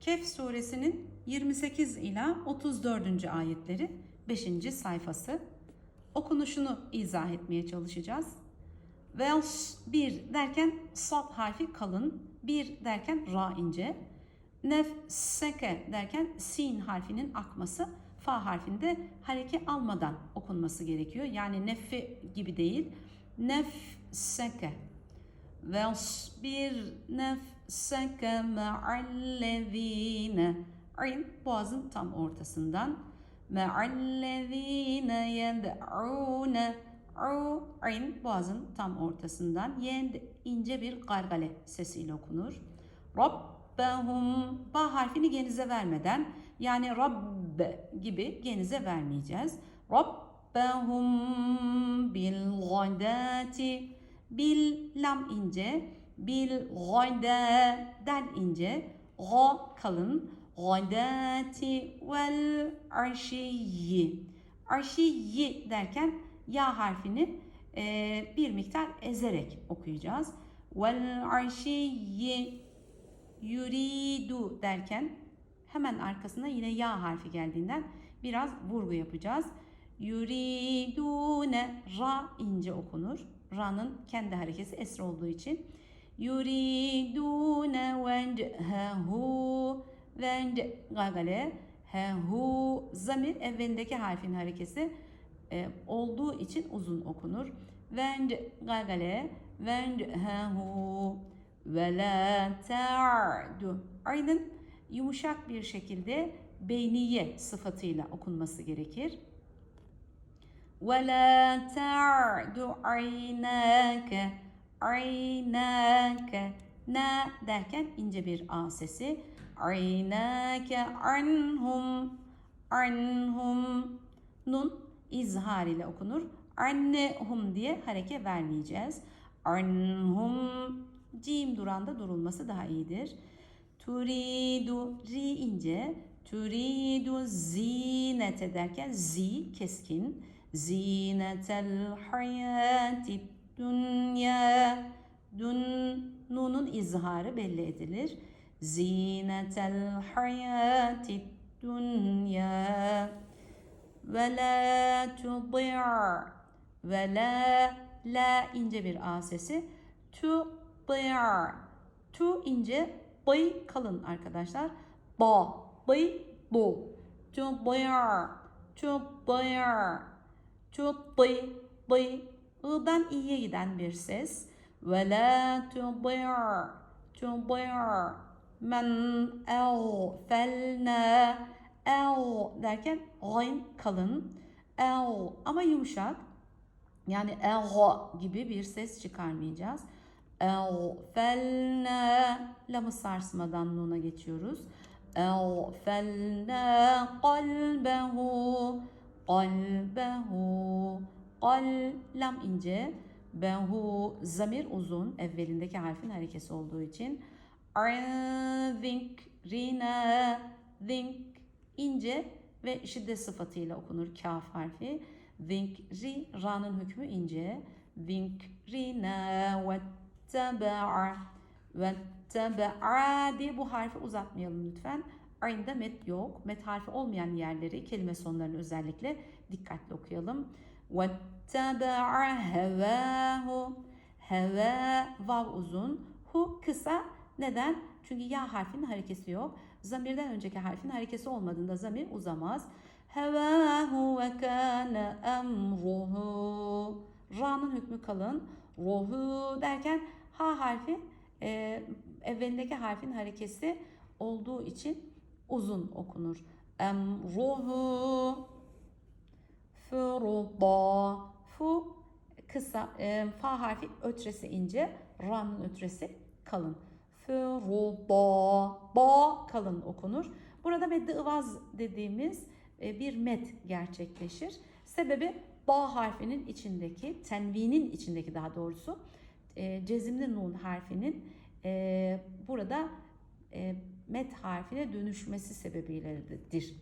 Kehf suresinin 28 ila 34. ayetleri 5. sayfası. Okunuşunu izah etmeye çalışacağız. Vels 1 derken sad harfi kalın, 1 derken ra ince. Nefseke derken sin harfinin akması, fa harfinde hareke almadan okunması gerekiyor. Yani neffi gibi değil. Nefseke. Vesbir nefseke ma'allezine. Ayn boğazın tam ortasından. Ma'allezine yed'une. Ayn boğazın tam ortasından. Yend ince bir gargale sesiyle okunur. Rabbehum ba harfini genize vermeden yani Rabb gibi genize vermeyeceğiz. Rabbehum bil gadati bil lam ince bil del ince ga kalın gadati vel arşiyyi arşiyyi derken ya harfini e, bir miktar ezerek okuyacağız. Vel arşiyyi yuridu derken hemen arkasına yine ya harfi geldiğinden biraz vurgu yapacağız. Yuridune ra ince okunur. Ra'nın kendi harekesi esra olduğu için. Yuridune vecehehu vence gagale hehu zamir evvelindeki harfin harekesi e, olduğu için uzun okunur. Vence gagale vencehehu ve la ta'du. Aynen yumuşak bir şekilde beyniye sıfatıyla okunması gerekir. Ve la ta'du aynake aynake na derken ince bir a sesi. Aynake anhum anhum nun izhar ile okunur. Annehum diye hareke vermeyeceğiz. Anhum cim duranda durulması daha iyidir. Turidu ri ince. Turidu zinete derken zi keskin. Zinetel hayati dünya. Dün nunun izharı belli edilir. Zinetel hayati dünya. Ve la tudi'a. Ve la la ince bir a sesi. Tudi'a. Tu ince, bıy kalın arkadaşlar. Ba, bıy, bu. Tudi'a. Tudi'a. Tudi'a. Bıy. I'dan i'ye giden bir ses. Ve la tudi'a. Tudi'a. Men eğfelna. El derken gayn kalın. El ama yumuşak. Yani el gibi bir ses çıkarmayacağız. El felna lamı sarsmadan nuna geçiyoruz. El felna kalbehu kalbehu kal lam ince behu zamir uzun evvelindeki harfin harekesi olduğu için think rina think ince ve şiddet sıfatıyla okunur kaf harfi. Think ri ra'nın hükmü ince. Think rina ve teba'a ve teba'a diye bu harfi uzatmayalım lütfen. Aynı met yok. Met harfi olmayan yerleri kelime sonlarını özellikle dikkatli okuyalım. Teba'a hevahu heva vav uzun hu kısa neden? Çünkü ya harfinin harekesi yok. Zamirden önceki harfin harekesi olmadığında zamir uzamaz. Hevahu ve kana emruhu. Ra'nın hükmü kalın. Ruhu derken ha harfi e, evvelindeki harfin harekesi olduğu için uzun okunur. Emruhu furuda fu kısa e, fa harfi ötresi ince ra'nın ötresi kalın. Furuda ba kalın okunur. Burada medde ıvaz dediğimiz e, bir met gerçekleşir. Sebebi ba harfinin içindeki, tenvinin içindeki daha doğrusu e, cezimli nun harfinin e, burada met harfine dönüşmesi sebebiyledir.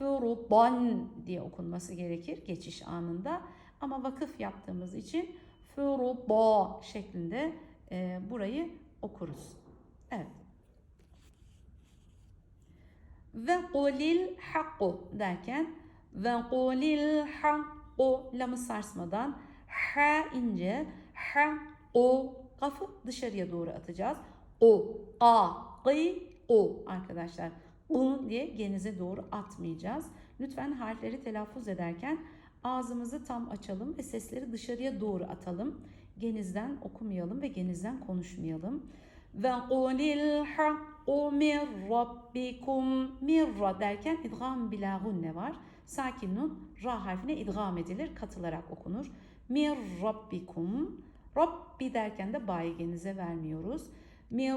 Furudan diye okunması gerekir geçiş anında. Ama vakıf yaptığımız için furuba şeklinde burayı okuruz. Evet. Ve kulil hakku derken ve kulil hakku lamı sarsmadan ha ince ha o kafı dışarıya doğru atacağız. O a gı o arkadaşlar. U diye genize doğru atmayacağız. Lütfen harfleri telaffuz ederken ağzımızı tam açalım ve sesleri dışarıya doğru atalım. Genizden okumayalım ve genizden konuşmayalım. Ve kulil hakku min rabbikum mirra derken idgam bila gunne var. Sakin nun ra harfine idgam edilir, katılarak okunur. Mir rabbikum. Rabbi derken de bayi genize vermiyoruz. Mir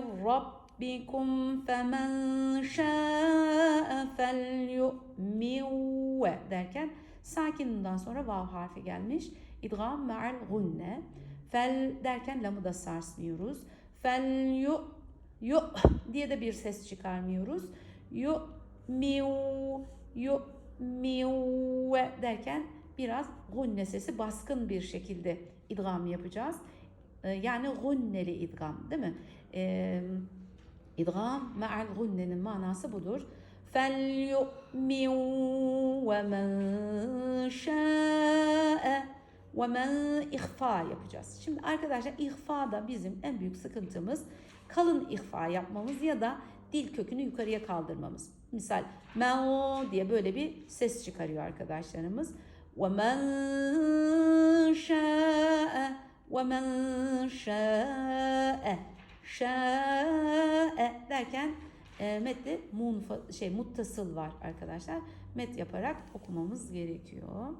rabbikum femen şa'e felyu'min derken sakin nundan sonra vav harfi gelmiş. İdgam me'al gunne. Fel derken lamı da sarsmıyoruz. Fel yu yu diye de bir ses çıkarmıyoruz. Yu miu yu miu derken biraz gunne sesi baskın bir şekilde idgam yapacağız. Ee, Yani gunneli idgam değil mi? Ee, idgam me'al gunnenin manası budur. فَلْيُؤْمِنْ وَمَنْ شَاءَ وَمَنْ ihfa yapacağız. Şimdi arkadaşlar ihfa da bizim en büyük sıkıntımız kalın ihfa yapmamız ya da dil kökünü yukarıya kaldırmamız. Misal men diye böyle bir ses çıkarıyor arkadaşlarımız. وَمَنْ شَاءَ وَمَنْ شَاءَ şa'e derken e, mette mun şey muttasıl var arkadaşlar. Met yaparak okumamız gerekiyor.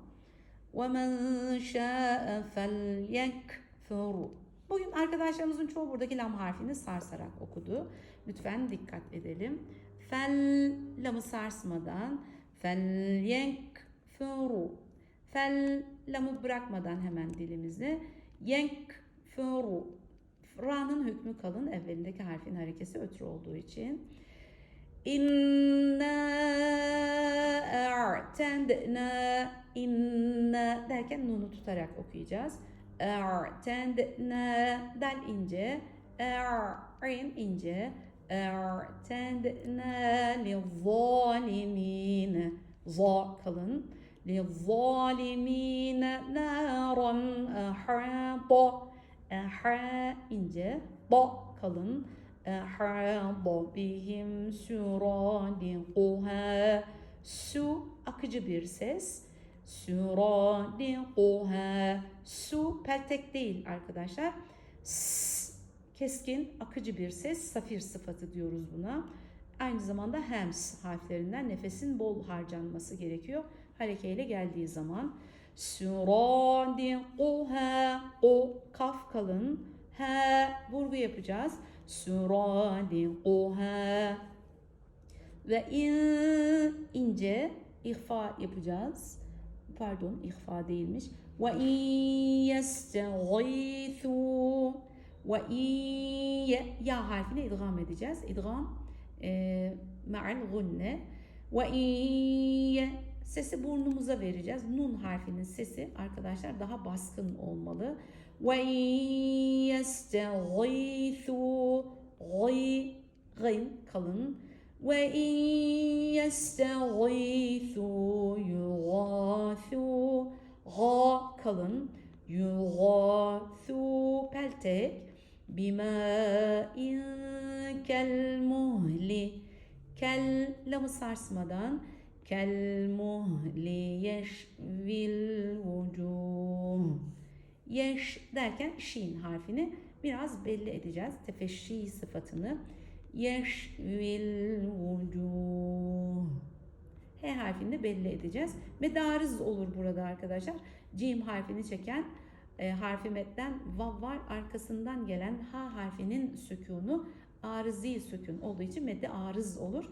Ve men şa'e felyekfur. Bugün arkadaşlarımızın çoğu buradaki lam harfini sarsarak okudu. Lütfen dikkat edelim. Fel lamı sarsmadan felyekfuru. Fel lamı bırakmadan hemen dilimizi yenkfuru Ra'nın hükmü kalın. Evvelindeki harfin harekesi ötürü olduğu için. İnna a'tendna inna derken nunu tutarak okuyacağız. A'tendna dal ince. A'in ince. A'tendna li zalimin. Za kalın. Li zalimin naran ahata. E, ince, ba kalın. Ee, Ehada bihim süradikuha. Su akıcı bir ses. Süradikuha. Su peltek değil arkadaşlar. S, keskin akıcı bir ses. Safir sıfatı diyoruz buna. Aynı zamanda hems harflerinden nefesin bol harcanması gerekiyor. Harekeyle geldiği zaman. Suradiquha o kaf kalın he vurgu yapacağız. Suradiquha ve in ince ihfa yapacağız. Pardon ihfa değilmiş. Ve in yesteğithu ve in ya harfine idgam edeceğiz. İdgam e, ma'al gunne ve in Sesi burnumuza vereceğiz. Nun harfinin sesi arkadaşlar daha baskın olmalı. Ve yesteğithu gıy kalın. Ve yesteğithu yugathu ga kalın. Yugathu peltek. Bima in kel muhli. Kel lamı sarsmadan Kelmuhli yeşvil vucuh. Yeş derken şin harfini biraz belli edeceğiz. Tefeşşi sıfatını. Yeşvil vucuh. H harfini belli edeceğiz. Medarız olur burada arkadaşlar. Cim harfini çeken e, harfi vav var. Arkasından gelen ha harfinin sükunu arızi sükun olduğu için medde arız olur.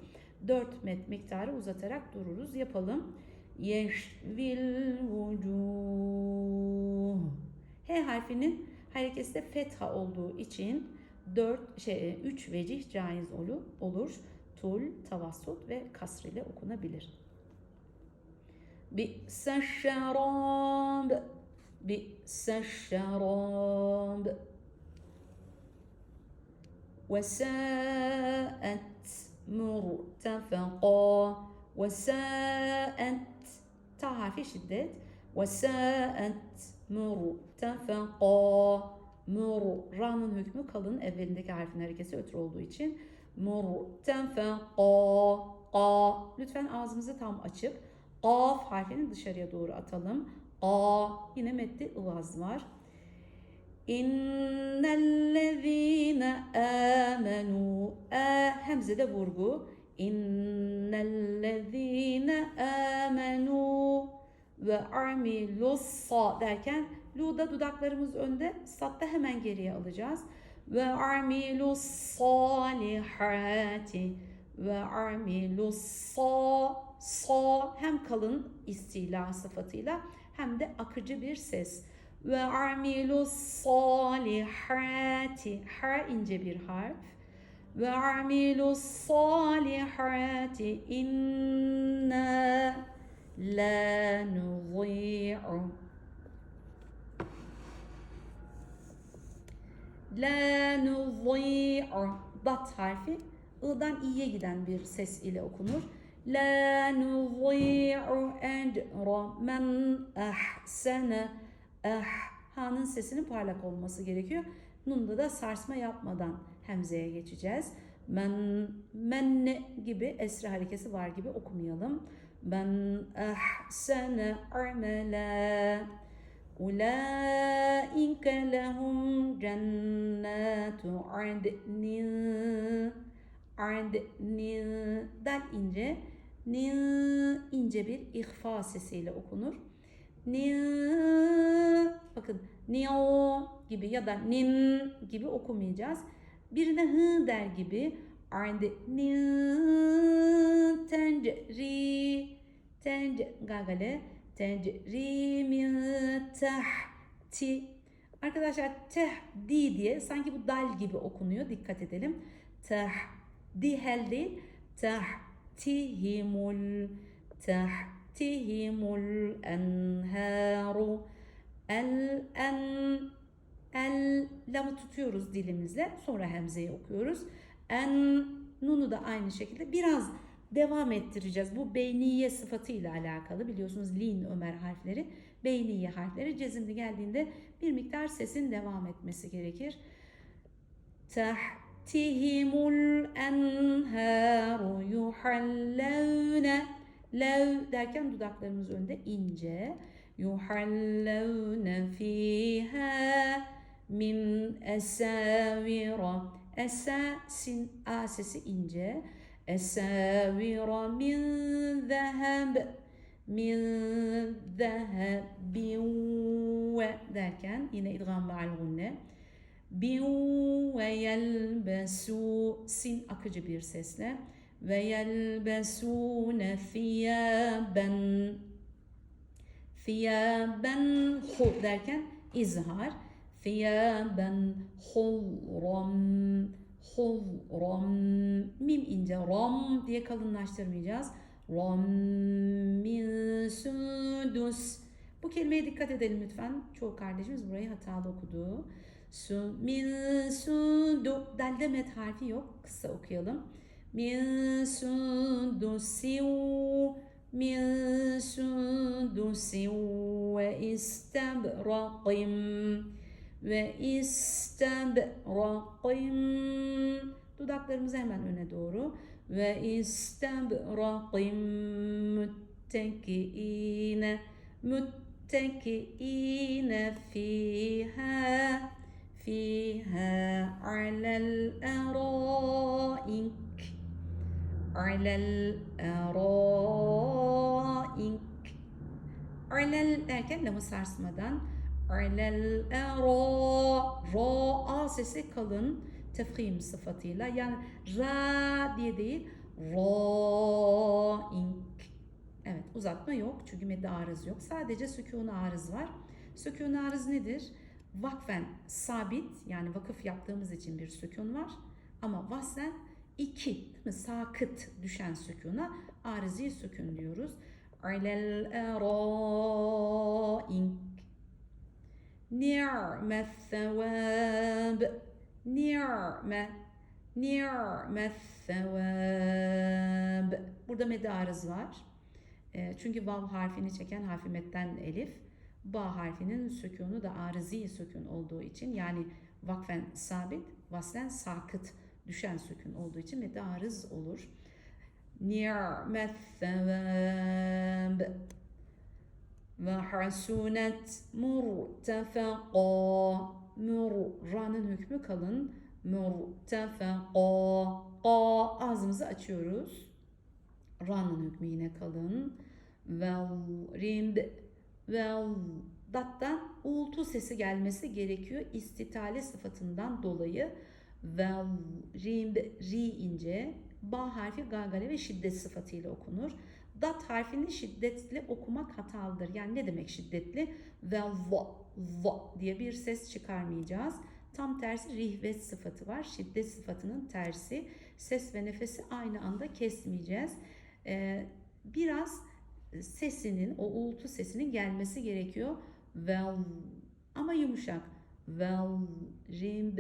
4 met miktarı uzatarak dururuz. Yapalım. Yeşvil vucuh. H harfinin harekesi de fetha olduğu için 4 şey 3 vecih caiz olur. Tul, tavassut ve kasr ile okunabilir. Bi'se şerab. Bi'se şerab murtefeqa ve sa'et ta harfi şiddet ve sa'et murtefeqa mur ra'nın hükmü kalın evvelindeki harfin harekesi ötürü olduğu için murtefeqa a lütfen ağzımızı tam açıp Qaf harfini dışarıya doğru atalım. A yine metni ıvaz var. İnnellezîne âmenû. A hemzede vurgu. İnnellezîne âmenû ve amilus sa derken lu'da dudaklarımız önde satta hemen geriye alacağız. Ve amilus salihati ve amilus sa sa hem kalın istila sıfatıyla hem de akıcı bir ses ve amilus salihati ha ince bir harf. Ve amilus salihati inna la nudhi'u La nudhi'u dat harfi i'dan i'ye giden bir ses ile okunur. La nudhi'u ecra men ahsene eh, ha'nın sesinin parlak olması gerekiyor. Nunda da sarsma yapmadan hemzeye geçeceğiz. Ben, menne gibi esra harekesi var gibi okumayalım. Ben eh, ahsene amela ulaike lehum cennetu adnin adnin den ince nin ince bir ihfa sesiyle okunur. Nin bakın nio gibi ya da nin gibi okumayacağız. Birine hı der gibi nin tencri tenc gagale tecri min tahti Arkadaşlar tehdi diye sanki bu dal gibi okunuyor. Dikkat edelim. Tahdi hel değil. Tahtihimul tahtihimul enharu el en el lamı tutuyoruz dilimizle. Sonra hemzeyi okuyoruz. En nunu da aynı şekilde biraz devam ettireceğiz. Bu beyniye sıfatıyla alakalı. Biliyorsunuz lin ömer harfleri, beyniye harfleri cezimli geldiğinde bir miktar sesin devam etmesi gerekir. Tahtihimul enharu yuhallevne Lev derken dudaklarımız önde ince. Yuhallevne fiha min esavira. Esa sin a sesi ince. Esavira min zeheb min zehebin ve derken yine idgam ve algunne bin ve yelbesu sin akıcı bir sesle yelbesune thiyaben thiyaben hu derken izhar thiyaben hulram Ram mim ince ram diye kalınlaştırmayacağız. Ram min sudus. Bu kelimeye dikkat edelim lütfen. Çoğu kardeşimiz burayı hatalı okudu. Su min sudu. Delde met harfi yok. Kısa okuyalım. Min sudusiv min sudusiv ve istebrakim ve istebrakim dudaklarımızı hemen öne doğru. ve istebrakim müttekiine müttekiine fiha fiha alel eraik alel e, raik. Alel derken lafı sarsmadan. Alel e, ra ra a sesi kalın tefhim sıfatıyla. Yani ra diye değil raik. Evet uzatma yok çünkü medde arız yok. Sadece sükun arız var. Sükun arız nedir? Vakfen sabit yani vakıf yaptığımız için bir sükun var. Ama vasen 2 değil mi? Sakıt düşen sükuna arzi sükun diyoruz. Alel eraink. Ni'me thevab. Ni'me. Ni'me thevab. Burada medarız var. Ee, çünkü vav harfini çeken harfimetten elif. Ba harfinin sükunu da arzi sükun olduğu için yani vakfen sabit, vaslen sakıt düşen sükun olduğu için medde arız olur. Ni'met thevab ve hasunet murtefeqa mur ra'nın hükmü kalın. Murtefeqa qa ağzımızı açıyoruz. Ra'nın hükmü yine kalın. Vel rimd vel dattan uğultu sesi gelmesi gerekiyor. İstitale sıfatından dolayı vel rimd ri ince ba harfi gagale ve şiddet sıfatıyla okunur dat harfini şiddetli okumak hatalıdır. Yani ne demek şiddetli? Ve va, va diye bir ses çıkarmayacağız. Tam tersi rihvet sıfatı var. Şiddet sıfatının tersi. Ses ve nefesi aynı anda kesmeyeceğiz. Ee, biraz sesinin, o uğultu sesinin gelmesi gerekiyor. Vel ama yumuşak. Vel, rim,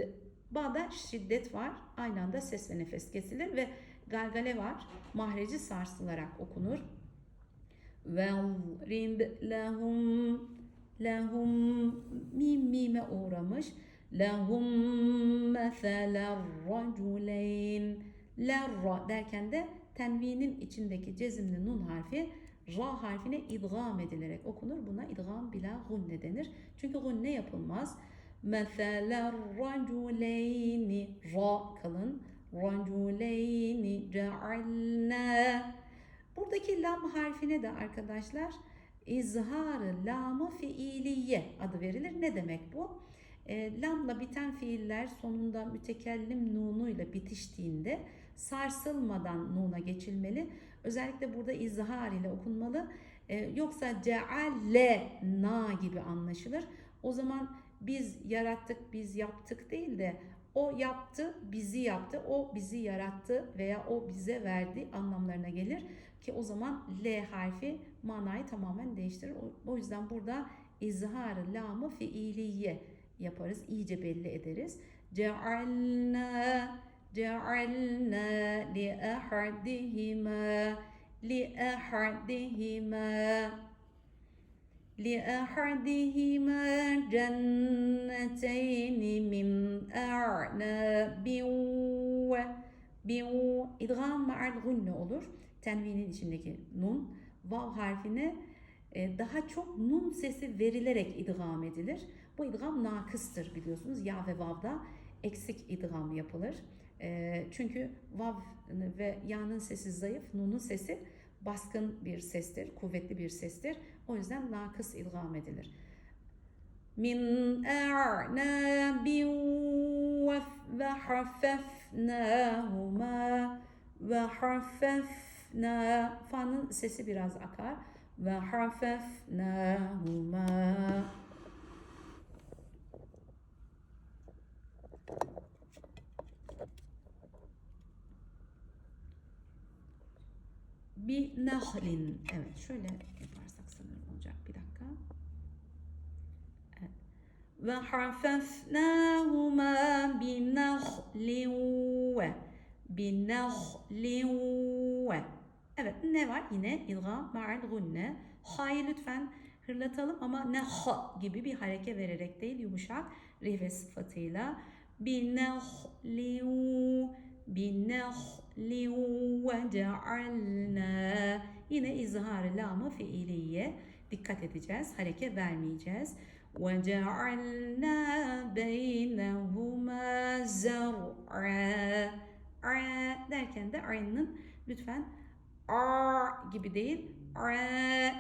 Ba'da şiddet var. Aynı anda ses ve nefes kesilir ve galgale var. Mahreci sarsılarak okunur. Velrib lehum lehum mim mime uğramış. Lehum meseler raculeyn lerra derken de tenvinin içindeki cezimli nun harfi ra harfine idgam edilerek okunur. Buna idgam bila gunne denir. Çünkü gunne yapılmaz. Meseler raculeyni ra kalın raculeyni cealna Buradaki lam harfine de arkadaşlar izharı lamı fiiliye adı verilir. Ne demek bu? E, lamla biten fiiller sonunda mütekellim nunuyla bitiştiğinde sarsılmadan nuna geçilmeli. Özellikle burada izhar ile okunmalı. E, yoksa ceale na gibi anlaşılır. O zaman biz yarattık, biz yaptık değil de o yaptı, bizi yaptı, o bizi yarattı veya o bize verdi anlamlarına gelir. Ki o zaman L harfi manayı tamamen değiştirir. O yüzden burada izharı lamı fiiliye yaparız. iyice belli ederiz. Cealna cealna li ahadihima li ahadihima لأحدهما جنتين من أعناب و idgam ma'al gunne olur. Tenvinin içindeki nun. Vav harfine e, daha çok nun sesi verilerek idgam edilir. Bu idgam nakıstır biliyorsunuz. Ya ve vavda eksik idgam yapılır. E, çünkü vav ve ya'nın sesi zayıf, nunun sesi baskın bir sestir, kuvvetli bir sestir. O yüzden nakıs idgam edilir. Min a'nabin ve hafefnâhuma ve hafefnâ Fa'nın sesi biraz akar. Ve hafefnâhuma bir nahlin. Evet şöyle yaparsak sanırım olacak. Bir dakika. Ve hafefnâhuma bi nahlin ve bi nahlin ve Evet ne var? Yine ilga ma'al gunne. Ha'yı lütfen hırlatalım ama ne gibi bir hareke vererek değil yumuşak rih ve sıfatıyla. Bi nahlin bi nahlin وَجَعَلْنَا Yine izhar lamı fiiliye dikkat edeceğiz. Hareke vermeyeceğiz. وَجَعَلْنَا بَيْنَهُمَا زَرْعًا derken de aynının lütfen a gibi değil. A,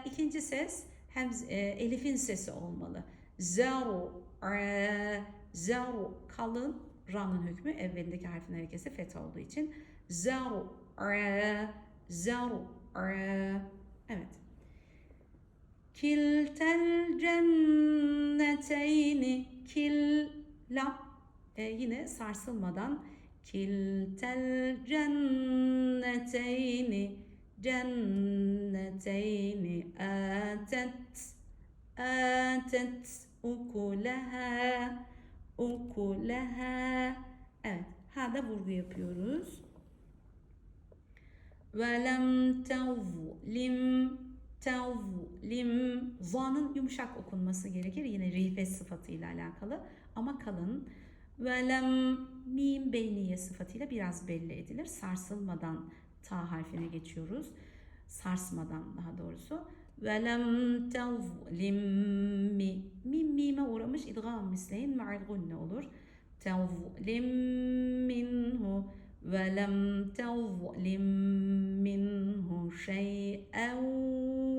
ikinci ses hem e, elifin sesi olmalı. Zaru, zaru kalın ra'nın hükmü evvelindeki harfin harekesi fetha olduğu için zar'a zar'a evet. Kiltel cenneteyni kil lam e, yine sarsılmadan. Kiltel cenneteyni cenneteyni atet. Atet ukulaha ukulaha evet. Ha da vurgu yapıyoruz Velem tevlim tevlim zanın yumuşak okunması gerekir. Yine rifet sıfatıyla alakalı ama kalın. Velem mim beyniye sıfatıyla biraz belli edilir. Sarsılmadan ta harfine geçiyoruz. Sarsmadan daha doğrusu. Velem tevlim mi. Mim mime uğramış idgam misleyin ma'al gunne olur. Tevlim minhu tevlim minhu şey'en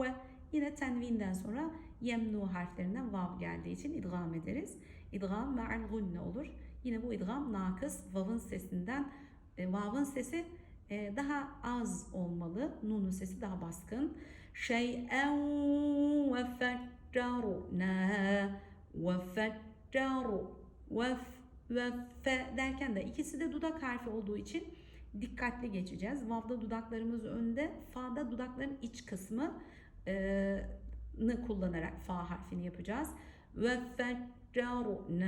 ve yine tenvinden sonra yemnu harflerinden vav geldiği için idgam ederiz. İdgam ma'al gunne olur. Yine bu idgam nakıs vav'ın sesinden e, vav'ın sesi e, daha az olmalı. Nun'un sesi daha baskın. Şey'en ve fettarna ve fettaru ve ve fe derken de ikisi de dudak harfi olduğu için dikkatli geçeceğiz. Vav'da dudaklarımız önde, fa'da dudakların iç kısmı e, nı kullanarak fa harfini yapacağız. Ve fettarna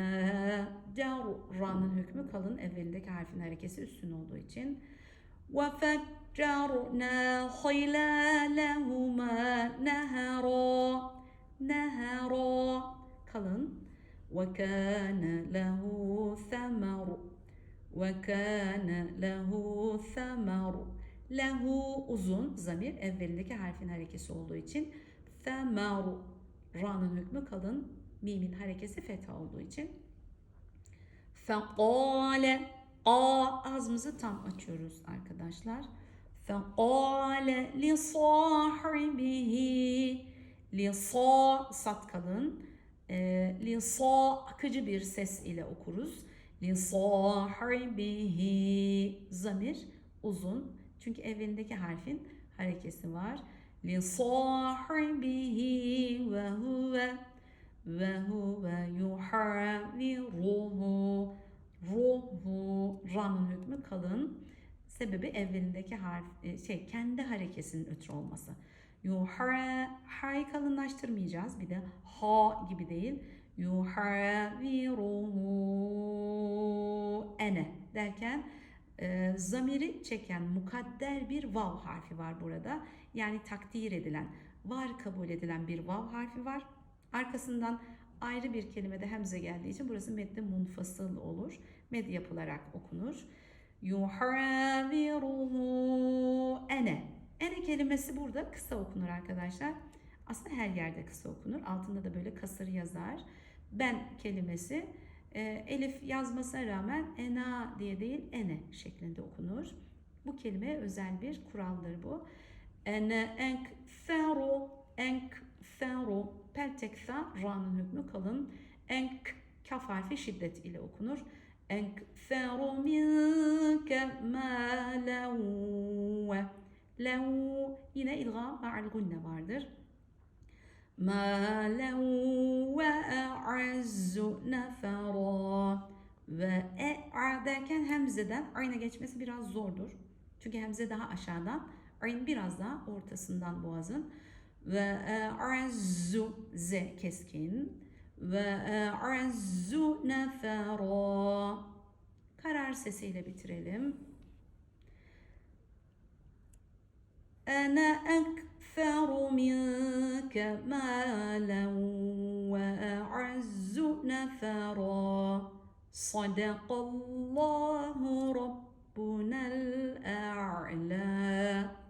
daru ra'nın hükmü kalın evvelindeki harfin harekesi üstün olduğu için. وفجرنا خلالهما نهرا نهرا kalın وكان له ثمر وكان له ثمر lehu uzun zamir evvelindeki harfin harekesi olduğu için themaru ra'nın hükmü kalın mimin harekesi fetha olduğu için fekale A ağzımızı tam açıyoruz arkadaşlar. فَقَالَ لِصَاحِبِهِ Lisa sat kalın. E, lisa akıcı bir ses ile okuruz. Lisahibihi zamir uzun. Çünkü evvelindeki harfin harekesi var. Lisahibihi ve huve ve huve yuhaviruhu ruhu ra'nın hükmü kalın. Sebebi evvelindeki harf e, şey kendi harekesinin ötürü olması. Yuhara ha'yı kalınlaştırmayacağız. Bir de ha gibi değil. Yuhaviruhu ene derken e, zamiri çeken mukadder bir vav harfi var burada. Yani takdir edilen, var kabul edilen bir vav harfi var. Arkasından ayrı bir kelimede hemze geldiği için burası medde munfasıl olur. Med yapılarak okunur. Yuhaviruhu ene. Ene kelimesi burada kısa okunur arkadaşlar. Aslında her yerde kısa okunur. Altında da böyle kasır yazar. Ben kelimesi e, elif yazmasına rağmen ena diye değil ene şeklinde okunur. Bu kelimeye özel bir kuraldır bu. Ene enkferu enkferu pelteksa ra'nın hükmü kalın. Enk kaf harfi şiddet ile okunur. Enkferu minke mâlen lev yine ilgam ma'al gunne vardır. Mâlen ve e'azzu nefera ve e'a derken hemzeden ayna geçmesi biraz zordur. Çünkü hemze daha aşağıdan, ayn biraz daha ortasından boğazın ve e'azzu z keskin ve e'azzu nefera karar sesiyle bitirelim. Ana ekferu minke malen ve e'azzu nefera Sadakallahu Rabbunal A'la